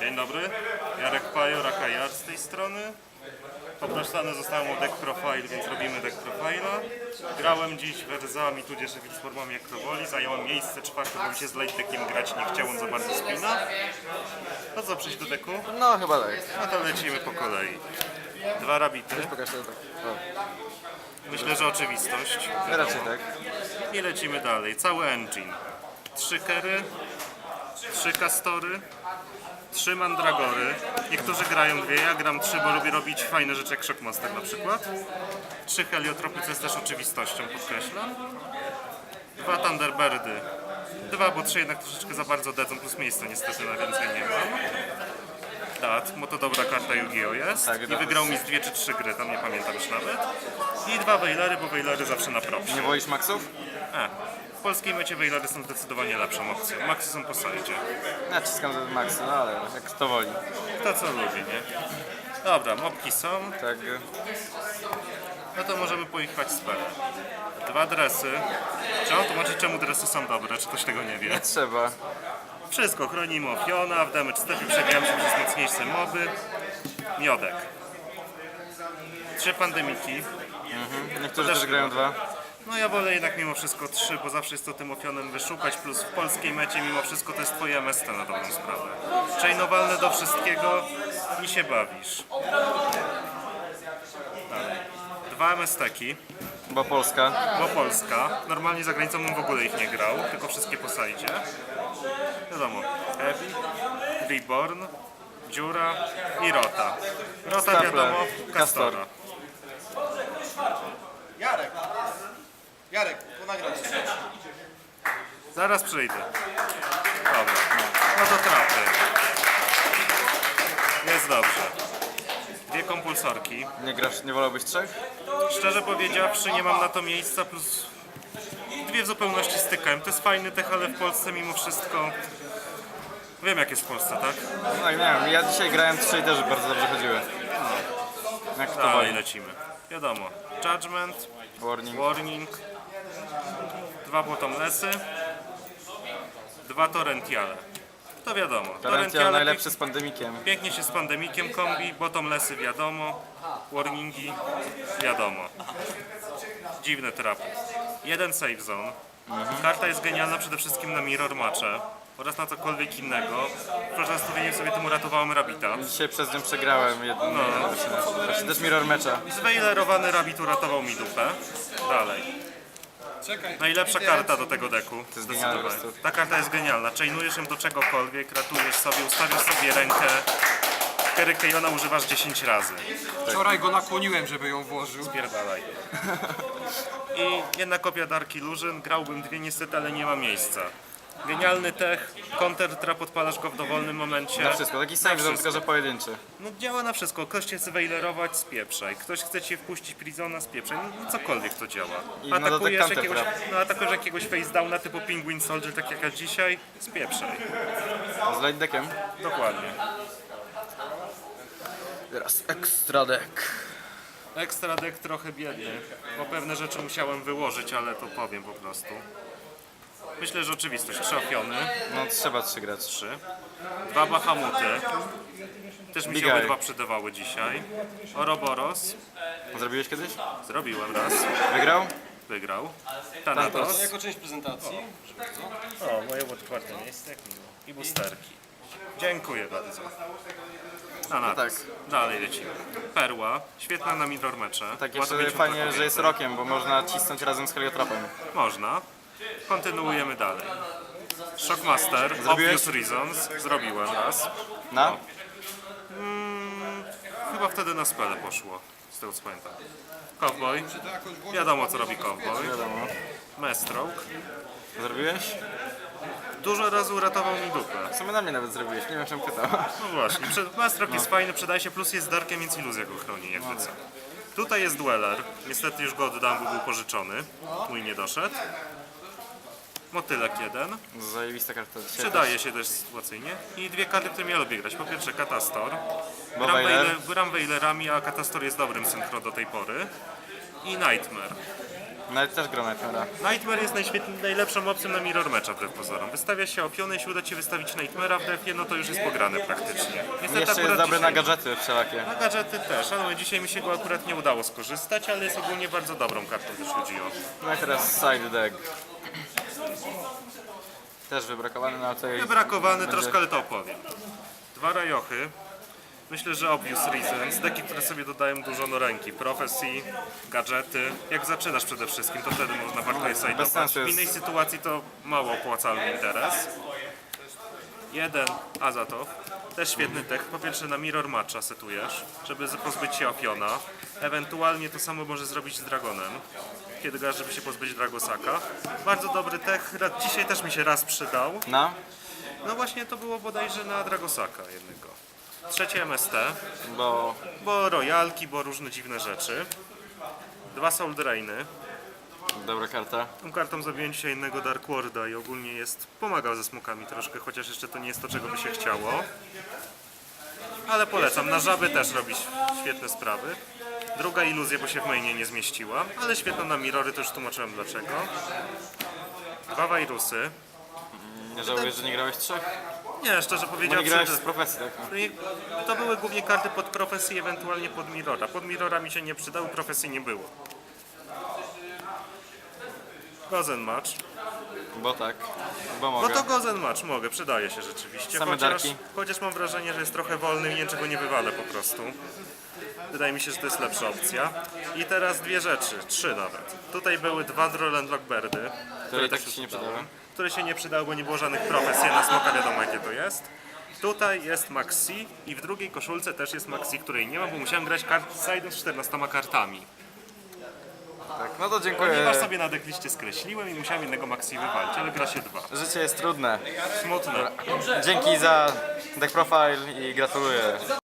Dzień dobry, Jarek Pajor, Akajar z tej strony. Poproszony zostałem o deck profile, więc robimy deck profile'a. Grałem dziś werzami, tudzież formami jak to woli. Zająłem miejsce czwarte, bo mi się z late deckiem grać nie chciał, on za bardzo spina. No co, przejść do deku? No chyba tak. No to lecimy po kolei. Dwa rabity. Pokaż tak. Myślę, że oczywistość. Raczej tak. I lecimy dalej. Cały engine. Trzy kery, trzy kastory, trzy mandragory. Niektórzy grają dwie, ja gram trzy, bo lubię robić fajne rzeczy jak Shockmaster na przykład. Trzy heliotropy, co jest też oczywistością, podkreślam. Dwa Thunderbirdy. Dwa, bo trzy jednak troszeczkę za bardzo dedzą, plus miejsca niestety na więcej nie mam. Dat, bo to dobra karta Yu-Gi-Oh! jest. Tak, I wygrał mi z dwie czy trzy gry, tam nie pamiętam już nawet. I dwa Wejlery, bo Wejlery zawsze na propsie. Nie wolisz maksów? A, w polskiej mecie Wejlery są zdecydowanie lepszą opcją. Maxy są po sajdzie. Naciskam za maksy, no ale jak kto woli. Kto co lubi, nie? Dobra, mopki są, Tak. no to możemy pojechać spele. Dwa dresy. Trzeba tłumaczyć czemu dresy są dobre, czy ktoś tego nie wie. Trzeba. Wszystko, chronimy Ofiona, w damage stepie przebijamy się przez mocniejsze moby. Miodek. Trzy pandemiki. Niektórzy Też grają dwa. No ja wolę jednak mimo wszystko trzy, bo zawsze jest to tym Ofionem wyszukać, plus w polskiej mecie mimo wszystko to jest twoje MST na dobrą sprawę. Chainowalne do wszystkiego i się bawisz. Dalej. Dwa MST-ki, Bo Polska. bo Polska. Normalnie za granicą bym w ogóle ich nie grał, tylko wszystkie po sajdzie. Wiadomo, Heavy, Reborn, Dziura i Rota. Rota Staple, wiadomo, Castor. Castora. Jarek! Jarek, ponagrać. Zaraz przyjdę. Dobra, no to trapy. Jest dobrze. Dwie kompulsorki. Nie grasz, nie wolałbyś trzech? Szczerze powiedziawszy, nie mam na to miejsca, plus dwie w zupełności stykałem. To jest fajny tech, ale w Polsce mimo wszystko... Wiem jak jest w Polsce, tak? No nie wiem, ja dzisiaj grałem trzy i też bardzo dobrze chodziły. Jak kto Dalej woli. lecimy. Wiadomo. Judgment, Warning. Warning, dwa Bottomlessy, dwa Torrentiale. To wiadomo. Talentia najlepszy z pandemikiem. Pięknie się z pandemikiem kombi, bottomlessy wiadomo, warningi wiadomo. Dziwne trapy. Jeden save zone. Karta jest genialna przede wszystkim na mirror matche oraz na cokolwiek innego. Protestowieniem sobie tym uratowałem Rabita. Dzisiaj przez nią przegrałem jedną. No. Też mirror mecza. Zwejlerowany Rabit uratował mi dupę. Dalej. Najlepsza karta do tego deku. jest genialne po Zdecydowanie. prostu. Ta karta jest genialna. Chainujesz ją do czegokolwiek, ratujesz sobie, ustawiasz sobie rękę. Kery Kejona używasz 10 razy. Wczoraj go nakłoniłem, żeby ją włożył. Spierdalaj. I jedna kopia Dark Illusion. Grałbym dwie niestety, ale nie ma miejsca. Genialny tech, counter trap, odpalasz go w dowolnym momencie. Na wszystko. Taki zone, tylko że pojedynczy. No działa na wszystko. Ktoś chce wejlerować, spieprzaj. Ktoś chce cię wpuścić Prizona, spieprzaj. No, cokolwiek to działa. I na Atakujesz jakiegoś, no, atakujesz jakiegoś face downa typu Penguin Soldier, tak jak ja dzisiaj, spieprzaj. Z light deckiem. Dokładnie. Teraz extra deck. Ekstra deck trochę biedny, bo pewne rzeczy musiałem wyłożyć, ale to powiem po prostu. Myślę, że oczywistość. Trzy opiony, No trzeba trzy grać. trzy. Dwa Bahamuty. Też mi się obydwa przydawały dzisiaj. Oroboros. Zrobiłeś kiedyś? Zrobiłem raz. Wygrał? Wygrał. Thanatos. Jako część prezentacji. O, moje czwarte miejsce. jak miło. I boosterki. Dziękuję bardzo. Thanatos. tak. Dalej lecimy. Perła. Świetna na mirror mecze. Tak Ma to jeszcze 50 fajnie, że jest rokiem, bo można cisnąć razem z heliotropem. Można. Kontynuujemy dalej. Shockmaster, Zrobiłeś? Obvious Reasons. Zrobiłem raz. Na? Chyba wtedy na spele poszło. Z tego co pamiętam. Cowboy. Wiadomo co robi Cowboy. Wiadomo. Mestroke. Zrobiłeś? Dużo razy uratował mi dupę. W sumie na mnie nawet zrobiłeś, nie wiem czym pytał. No właśnie, przed- jest fajny, przydaje się, plus jest darkiem, więc iluzja go chroni, jakby co. Tutaj jest Dweller. Niestety już go oddam, bo był pożyczony. Mój nie doszedł. Motylek jeden. Zajebista karta dzisiaj. Przydaje się też sytuacyjnie. I dwie karty, które ja lubię grać. Po pierwsze Katastor. Bo Gram, Wailer? Wailer, gram Wailerami, a Katastor jest dobrym synchro do tej pory. I Nightmare. Nawet też gram Nightmare'a. Nightmare jest najświetl- najlepszą opcją na mirror matcha wbrew pozorom. Wystawia się opionę, jeśli uda Ci wystawić Nightmare'a w defie, no to już jest pograne praktycznie. Niestety Jeszcze jest akurat dobry na dzisiaj- gadżety wszelakie. Na gadżety też, ale dzisiaj mi się go akurat nie udało skorzystać, ale jest ogólnie bardzo dobrą kartą też chodzi o. No i teraz side deck. Też wybrakowany na tej... Wybrakowany Będzie- troszkę, ale to opowiem. Dwa rajochy. Myślę, że obvious reasons. Deki, które sobie dodają dużo do ręki. Prophecy, gadżety. Jak zaczynasz przede wszystkim, to wtedy można warto je Bez side'ować. sensu W jest- innej sytuacji to mało opłacalny interes. Jeden Azatow. Też świetny tech. Po pierwsze na mirror matcha setujesz, żeby pozbyć się Afiona. Ewentualnie to samo może zrobić z Dragonem. Kiedy grasz, żeby się pozbyć Dragosaka. Bardzo dobry tech. Ra- Dzisiaj też mi się raz przydał. Na? No właśnie to było bodajże na Dragosaka jednego. Trzecie MST, Bo bo royalki, bo różne dziwne rzeczy. Dwa Soul Drainy. Dobra karta. Tą kartą zabiłem dzisiaj innego Dark Worda i ogólnie jest, pomagał ze smokami troszkę, chociaż jeszcze to nie jest to, czego by się chciało. Ale polecam, na żaby też robić świetne sprawy. Druga iluzja, bo się w mainie nie zmieściła, ale świetna na mirory, to już tłumaczyłem dlaczego. Dwa wirusy. Nie żałujesz, że nie grałeś trzech? Nie, szczerze Bo nie powiedziawszy, grałeś że- z profesji, tak? No To były głównie karty pod profesję ewentualnie pod Mirrora. Pod Mirrora mi się nie przydały, profesji nie było. Gozen Match. Bo tak. Bo No mogę. to Gozen Match mogę, przydaje się rzeczywiście. Same Chociaż, darki. chociaż mam wrażenie, że jest trochę wolny i niczego nie wywalę po prostu. Wydaje mi się, że to jest lepsza opcja. I teraz dwie rzeczy, trzy nawet. Tutaj były dwa Droland Lockbirdy, Które i tak też się nie przydały. które się nie przydały, bo nie było żadnych profesji, na smoka wiadomo jakie to jest. Tutaj jest Maxi i w drugiej koszulce też jest Maxi, której nie ma, bo musiałem grać kart z 14 kartami. Tak, no to dziękuję. Ponieważ sobie na dekliście skreśliłem i musiałem innego Maxi wywalić, ale gra się dwa. Życie jest trudne. Smutne. Dzięki za deck profile i gratuluję.